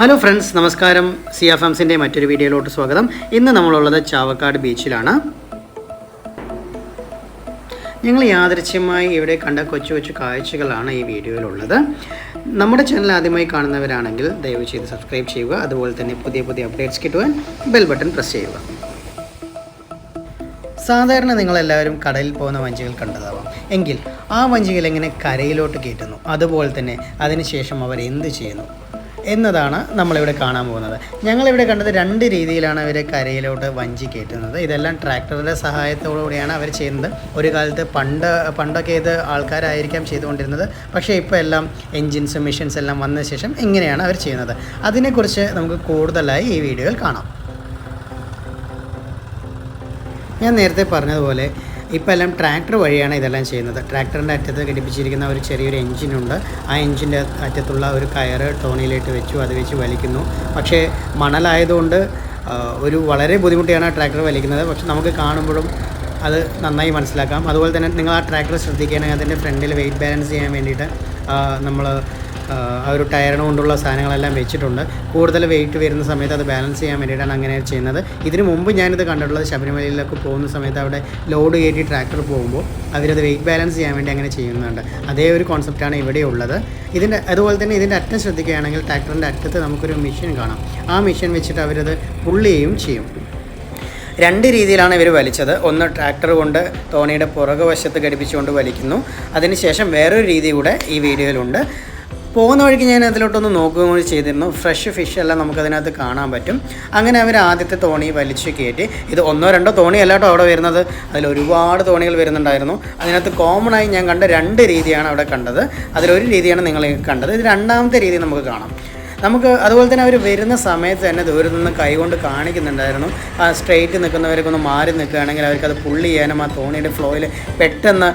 Hello friends നമസ്കാരം. C F എംസിന്റെ മറ്റൊരു വീഡിയോയിലോട്ട് സ്വാഗതം. ഇന്ന് നമ്മളുള്ളത് ചാവക്കാട് ബീച്ചിലാണ്. ഞങ്ങൾ യാദൃച്ഛ്യമായി ഇവിടെ കണ്ട കൊച്ചു കൊച്ചു കാഴ്ചകളാണ് ഈ വീഡിയോയിലുള്ളത്. നമ്മുടെ ചാനൽ ആദ്യമായി കാണുന്നവരാണെങ്കിൽ ദയവ് ചെയ്ത് സബ്സ്ക്രൈബ് ചെയ്യുക. അതുപോലെ തന്നെ പുതിയ പുതിയ അപ്ഡേറ്റ്സ് കിട്ടുവാൻ ബെൽ ബട്ടൺ പ്രസ് ചെയ്യുക. സാധാരണ നിങ്ങളെല്ലാവരും കടലിൽ പോകുന്ന വഞ്ചികൾ കണ്ടതാവാം. എങ്കിൽ ആ വഞ്ചികൾ എങ്ങനെ കരയിലോട്ട് കയറ്റുന്നു? അതുപോലെ തന്നെ അതിനുശേഷം അവർ എന്ത് ചെയ്യുന്നു? എന്നതാണ് നമ്മളിവിടെ കാണാൻ പോകുന്നത്. ഞങ്ങളിവിടെ കണ്ടത് രണ്ട് രീതിയിലാണ് അവർ കരയിലോട്ട് വഞ്ചി കയറ്റുന്നത്. ഇതെല്ലാം ട്രാക്ടറുടെ സഹായത്തോടുകൂടിയാണ് അവർ ചെയ്യുന്നത്. ഒരു കാലത്ത് പണ്ട് പണ്ടൊക്കെ ഇത് ആൾക്കാരായിരിക്കാം ചെയ്തുകൊണ്ടിരുന്നത്. പക്ഷേ ഇപ്പോൾ എല്ലാം എൻജിൻസും മെഷീൻസ് എല്ലാം വന്ന ശേഷം ഇങ്ങനെയാണ് അവർ ചെയ്യുന്നത്. അതിനെക്കുറിച്ച് നമുക്ക് കൂടുതലായി ഈ വീഡിയോയിൽ കാണാം. ഞാൻ നേരത്തെ പറഞ്ഞതുപോലെ ഇപ്പോൾ എല്ലാം ട്രാക്ടർ വഴിയാണ് ഇതെല്ലാം ചെയ്യുന്നത്. ട്രാക്ടറിന്റെ അറ്റത്ത് ഘടിപ്പിച്ചിരിക്കുന്ന ഒരു ചെറിയൊരു എഞ്ചിനുണ്ട് ആ എഞ്ചിന്റെ അറ്റത്തുള്ള ഒരു കയറ് ടോണിയിലിട്ട് വെച്ചു അത് വെച്ച് വലിക്കുന്നു. പക്ഷേ മണലായതുകൊണ്ട് ഒരു വളരെ ബുദ്ധിമുട്ടിയാണ് ആ ട്രാക്ടർ വലിക്കുന്നത്. പക്ഷെ നമുക്ക് കാണുമ്പോഴും അത് നന്നായി മനസ്സിലാക്കാം. അതുപോലെ തന്നെ നിങ്ങൾ ആ ട്രാക്ടർ ശ്രദ്ധിക്കുകയാണെങ്കിൽ അതിന്റെ ഫ്രണ്ടിൽ വെയിറ്റ് ബാലൻസ് ചെയ്യാൻ വേണ്ടിയിട്ട് നമ്മൾ ആ ഒരു ടയറിന് കൊണ്ടുള്ള സാധനങ്ങളെല്ലാം വെച്ചിട്ടുണ്ട്. കൂടുതൽ വെയിറ്റ് വരുന്ന സമയത്ത് അത് ബാലൻസ് ചെയ്യാൻ വേണ്ടിയിട്ടാണ് അങ്ങനെ ചെയ്യുന്നത്. ഇതിനു മുമ്പ് ഞാനിത് കണ്ടിട്ടുള്ളത് ശബരിമലയിലൊക്കെ പോകുന്ന സമയത്ത് അവിടെ ലോഡ് കയറ്റി ട്രാക്ടർ പോകുമ്പോൾ അവരത് വെയിറ്റ് ബാലൻസ് ചെയ്യാൻ വേണ്ടി അങ്ങനെ ചെയ്യുന്നുണ്ട്. അതേ ഒരു കോൺസെപ്റ്റാണ് ഇവിടെ ഉള്ളത്. ഇതിന്റെ അതുപോലെ തന്നെ ഇതിന്റെ അറ്റം ശ്രദ്ധിക്കുകയാണെങ്കിൽ ട്രാക്ടറിന്റെ അറ്റത്ത് നമുക്കൊരു മെഷീൻ കാണാം. ആ മെഷീൻ വെച്ചിട്ട് അവരത് പുള്ളിയും ചെയ്യും. രണ്ട് രീതിയിലാണ് ഇവർ വലിച്ചത്. ഒന്ന് ട്രാക്ടർ കൊണ്ട് തോണിയുടെ പുറകു വശത്ത് ഘടിപ്പിച്ചുകൊണ്ട് വലിക്കുന്നു. അതിനുശേഷം വേറൊരു രീതി കൂടെ ഈ വീഡിയോയിലുണ്ട്. പോകുന്ന വഴിക്ക് ഞാൻ അതിലോട്ടൊന്ന് നോക്കുകയും കൂടി ചെയ്തിരുന്നു. ഫ്രഷ് ഫിഷ് എല്ലാം നമുക്കതിനകത്ത് കാണാൻ പറ്റും. അങ്ങനെ അവർ ആദ്യത്തെ തോണി വലിച്ചു കയറ്റി. ഇത് ഒന്നോ രണ്ടോ തോണിയല്ല കേട്ടോ അവിടെ വരുന്നത്. അതിൽ ഒരുപാട് തോണികൾ വരുന്നുണ്ടായിരുന്നു. അതിനകത്ത് കോമൺ ആയി ഞാൻ കണ്ട രണ്ട് രീതിയാണ് അവിടെ കണ്ടത്. അതിലൊരു രീതിയാണ് നിങ്ങൾ കണ്ടത്. ഇത് രണ്ടാമത്തെ രീതി നമുക്ക് കാണാം. നമുക്ക് അതുപോലെ തന്നെ അവർ വരുന്ന സമയത്ത് തന്നെ ദൂരത്തു നിന്ന് കൈകൊണ്ട് കാണിക്കുന്നുണ്ടായിരുന്നു. ആ സ്ട്രെയിറ്റ് നിൽക്കുന്നവരൊക്കെ ഒന്ന് മാറി നിൽക്കുകയാണെങ്കിൽ അവർക്കത് പുള്ളി ചെയ്യാനും ആ തോണിയുടെ ഫ്ലോയിൽ പെട്ടെന്ന്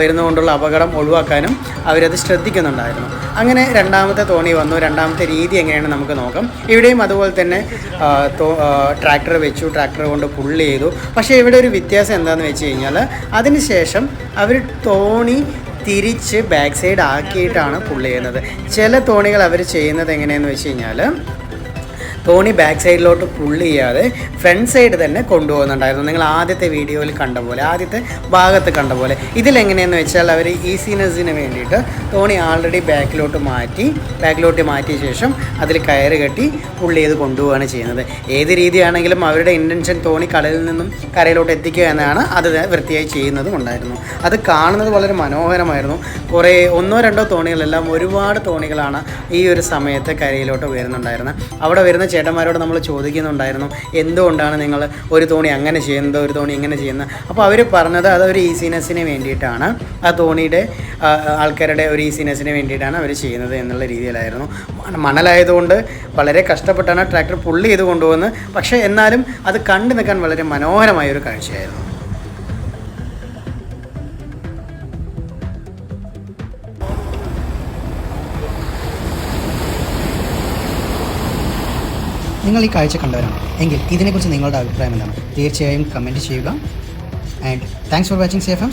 വരുന്നതുകൊണ്ടുള്ള അപകടം ഒഴിവാക്കാനും അവരത് ശ്രദ്ധിക്കുന്നുണ്ടായിരുന്നു. അങ്ങനെ രണ്ടാമത്തെ തോണി വന്നു. രണ്ടാമത്തെ രീതി എങ്ങനെയാണ് നമുക്ക് നോക്കാം. ഇവിടെയും അതുപോലെ തന്നെ ട്രാക്ടർ വെച്ചു. ട്രാക്ടർ കൊണ്ട് പുള്ളി ചെയ്തു. പക്ഷേ ഇവിടെ ഒരു വ്യത്യാസം എന്താണെന്ന് വെച്ച് കഴിഞ്ഞാൽ അതിനുശേഷം അവർ തോണി തിരിച്ച് ബാക്ക് സൈഡ് ആക്കിയിട്ടാണ് പുള്ളി ചെയ്യുന്നത്. ചില തോണികൾ അവർ ചെയ്യുന്നത് എങ്ങനെയെന്ന് വെച്ച് കഴിഞ്ഞാൽ തോണി ബാക്ക് സൈഡിലോട്ട് പുള്ള് ചെയ്യാതെ ഫ്രണ്ട് സൈഡ് തന്നെ കൊണ്ടുപോകുന്നുണ്ടായിരുന്നു. നിങ്ങൾ ആദ്യത്തെ വീഡിയോയിൽ കണ്ട പോലെ ആദ്യത്തെ ഭാഗത്ത് കണ്ട പോലെ. ഇതിലെങ്ങനെയെന്ന് വെച്ചാൽ അവർ ഈസിനെസ്സിന് വേണ്ടിയിട്ട് തോണി ആൾറെഡി ബാക്കിലോട്ട് മാറ്റി ബാക്കിലോട്ട് മാറ്റിയ ശേഷം അതിൽ കയറ് കെട്ടി പുള്ളി ചെയ്ത് കൊണ്ടുപോവുകയാണ് ചെയ്യുന്നത്. ഏത് രീതിയാണെങ്കിലും അവരുടെ ഇന്റൻഷൻ തോണി കടലിൽ നിന്നും കരയിലോട്ട് എത്തിക്കുക എന്നാണ് അത് വൃത്തിയായി ചെയ്യുന്നതും ഉണ്ടായിരുന്നു. അത് കാണുന്നത് വളരെ മനോഹരമായിരുന്നു. കുറേ ഒന്നോ രണ്ടോ തോണികളെല്ലാം ഒരുപാട് തോണികളാണ് ഈ ഒരു സമയത്ത് കരയിലോട്ട് വരുന്നുണ്ടായിരുന്നത്. അവിടെ വരുന്ന ചേട്ടന്മാരോട് നമ്മൾ ചോദിക്കുന്നുണ്ടായിരുന്നു എന്തുകൊണ്ടാണ് നിങ്ങൾ ഒരു തോണി അങ്ങനെ ചെയ്യുന്നത് ഒരു തോണി ഇങ്ങനെ ചെയ്യുന്നത്? അപ്പോൾ അവർ പറഞ്ഞത് അതൊരു ഈസിനെസ്സിന് വേണ്ടിയിട്ടാണ്. ആ തോണിയുടെ ആൾക്കാരുടെ ഒരു ഈസിനെസ്സിന് വേണ്ടിയിട്ടാണ് അവർ ചെയ്യുന്നത് എന്നുള്ള രീതിയിലായിരുന്നു. മണലായതുകൊണ്ട് വളരെ കഷ്ടപ്പെട്ടാണ് ട്രാക്ടർ പുള്ളി ചെയ്ത് കൊണ്ടുപോകുന്നത്. പക്ഷേ എന്നാലും അത് കണ്ടു നിൽക്കാൻ വളരെ മനോഹരമായ ഒരു കാഴ്ചയായിരുന്നു. നിങ്ങൾ ഈ കാഴ്ച കണ്ടവരാണ്. എങ്കിൽ ഇതിനെക്കുറിച്ച് നിങ്ങളുടെ അഭിപ്രായം എന്താണ്? തീർച്ചയായും കമന്റ് ചെയ്യുക. And thanks for watching safe M